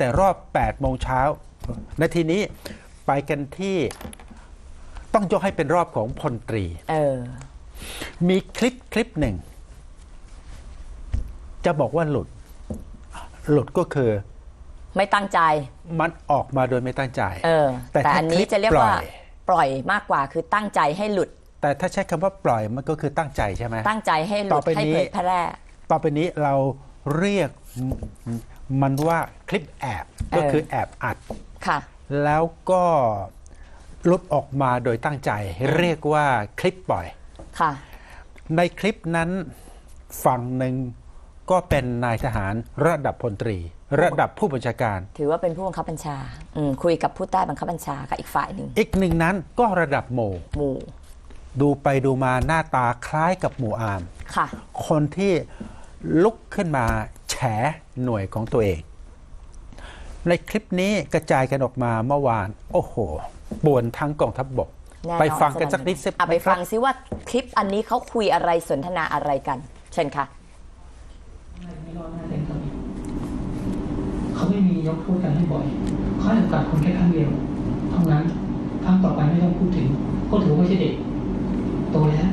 แต่รอบ8โมงเช้านาทีนี้ไปกันที่ต้องยกให้เป็นรอบของพลตรี เออ มีคลิปคลิปหนึ่ง จะบอกว่าหลุด หลุดก็คือ ไม่ตั้งใจ มันออกมาโดยไม่ตั้งใจ เออ แต่แต่ถ้าอันคลินี้ปจะเรียกปล่ว่าอยปล่อยมากกว่าคือตั้งใจให้หลุด แต่ถ้าใช้คำว่าปล่อยมันก็คือตั้งใจใช่ไหมตั้งใจให้หต่ลุอดไปให้นี้เผยแพร่ต่อไปนี้เราเรียก มันว่าคลิปแอบก็คือแอบอัดค่ะ แล้วก็หลุดออกมาโดยตั้งใจ เรียกว่าคลิปปล่อยค่ะ ในคลิปนั้นฝั่งหนึ่งก็เป็นนายทหารระดับพลตรี ระดับผู้บัญชาการ ถือว่าเป็นผู้บังคับบัญชาอืมคุยกับผู้ใต้บังคับบัญชากับอีกฝ่ายหนึ่งอีกหนึ่งนั้นก็ระดับโมหมู่ดูไปดูมาหน้าตาคล้ายกับหมู่อามค่ะ คนที่ลุกขึ้นมา แฉหน่วยของตัวเอง ในคลิปนี้กระจายกันออกมาเมื่อวาน โอ้โหป่วนทั้งกองทัพบบกแน่นอนไปฟังกันสักนิดสิอะไปฟังครับซิว่าคลิปอันนี้เขาคุยอะไรสนทนาอะไรกัน เชิญค่ะไม่รอดหน้าเต็มตัวเขาไม่มียกโทษกันให้บ่อยเขาให้โอกาสคนแค่ครั้งเดียวเท่านั้นครั้งต่อไปไม่ต้องพูดถึงก็ถือว่าไม่ใช่เด็กโตแล้ว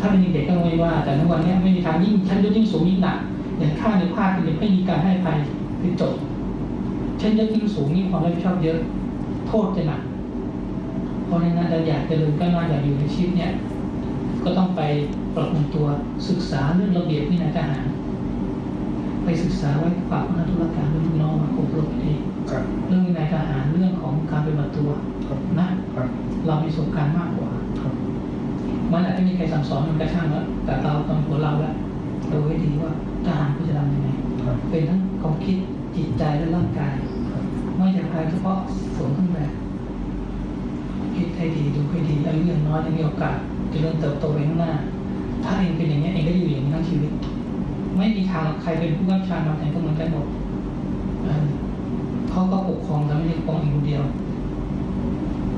ถ้าเป็นเด็กก็ไม่ว่า แต่ในวันนี้ไม่มีทางยิ่งชั้นยศยิ่งสูงยิ่งหนัก อย่างฆ่าในภาคเป็นเด็กไม่มีการให้อภัยคือจบชั้นยศยิ่งสูงยิ่งความรับผิดชอบเยอะ โทษจะหนัก เพราะฉะนั้นเราอยากจะลืมก้าวหน้าอยากอยู่ในชีวิตเนี่ย ก็ต้องไปปรับปรุงตัวศึกษาเรื่องระเบียบวินัยทหาร ไปศึกษาไว้ฝากคณะธุรการลูกน้องมาอบรมดีครับเรื่องวินัยทหารเรื่องของการปฏิบัติตัวครับนะครับเรามีประสบการณ์มากกว่าครับมันอาจจะมีใครสั่งสอนมันก็ช่างแล้วแต่เราตำรวจเราแล้วเราไว้ดีว่า เป็นทั้งความคิดจิตใจและร่างกายไม่ใช่ภายเฉพาะสวมเครื่องแบบคิดให้ดีดูให้ดีอายุยังน้อยยังมีโอกาสจะเริ่มเติบโตไปข้างหน้า ถ้าเองเป็นอย่างนี้เองก็อยู่อย่างนี้ทั้งชีวิต ไม่มีทางใครเป็นผู้กำกับชามาแต่ก็เหมือนกันหมดเออเขาก็ปกครองแต่ไม่ได้ปกครองเองคนเดียว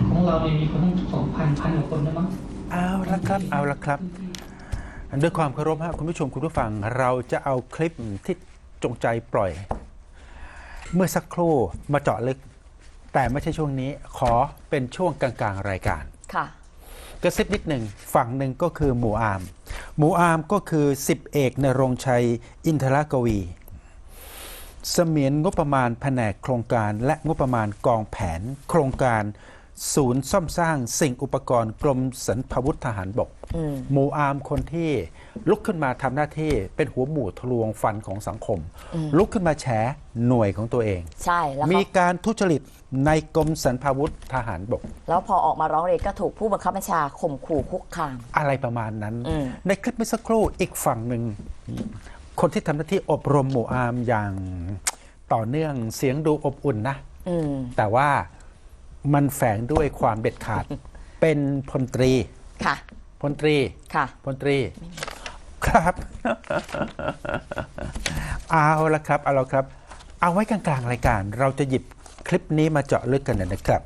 ของเราเนี่ยมีคนตั้งสองพันพันกว่าคนนะมั้งเอาละครับเอาละครับด้วยความเคารพฮะคุณผู้ชมคุณผู้ฟังเราจะเอาคลิปที่ จงใจปล่อย เมื่อสักครู่มาเจาะลึก แต่ไม่ใช่ช่วงนี้ขอเป็นช่วงกลางๆรายการค่ะกระซิบนิดหนึ่งฝั่งหนึ่งก็คือหมู่อาม หมู่อามก็คือสิบเอกนรงชัย อินทรกวี เสมียนงบประมาณแผนกโครงการและงบประมาณกองแผนโครงการ ศูนย์ซ่อมสร้างสิ่งอุปกรณ์กรมสรรพาวุธทหารบกอืมหมู่อาร์มคนที่ลุกขึ้นมาทำหน้าที่เป็นหัวหมู่ทะลวงฟันของสังคม ลุกขึ้นมาแฉหน่วยของตัวเอง ใช่แล้วมีเขาการทุจริตในกรมสรรพาวุธทหารบก แล้วพอออกมาร้องเรียนก็ถูกผู้บังคับบัญชาข่มขู่คุกคาม อะไรประมาณนั้นอืมในคลิปเมื่อสักครู่อีกฝั่งหนึ่ง คนที่ทำหน้าที่อบรมหมู่อาร์มอย่างต่อเนื่องเสียงดูอบอุ่นนะอืมแต่ว่า มันแฝงด้วยความเด็ดขาด เป็นพลตรีค่ะ พลตรีค่ะ พลตรี ครับ เอาละครับ เอาละครับ เอาไว้กลางๆรายการ เราจะหยิบคลิปนี้มาเจาะลึกกันนะครับ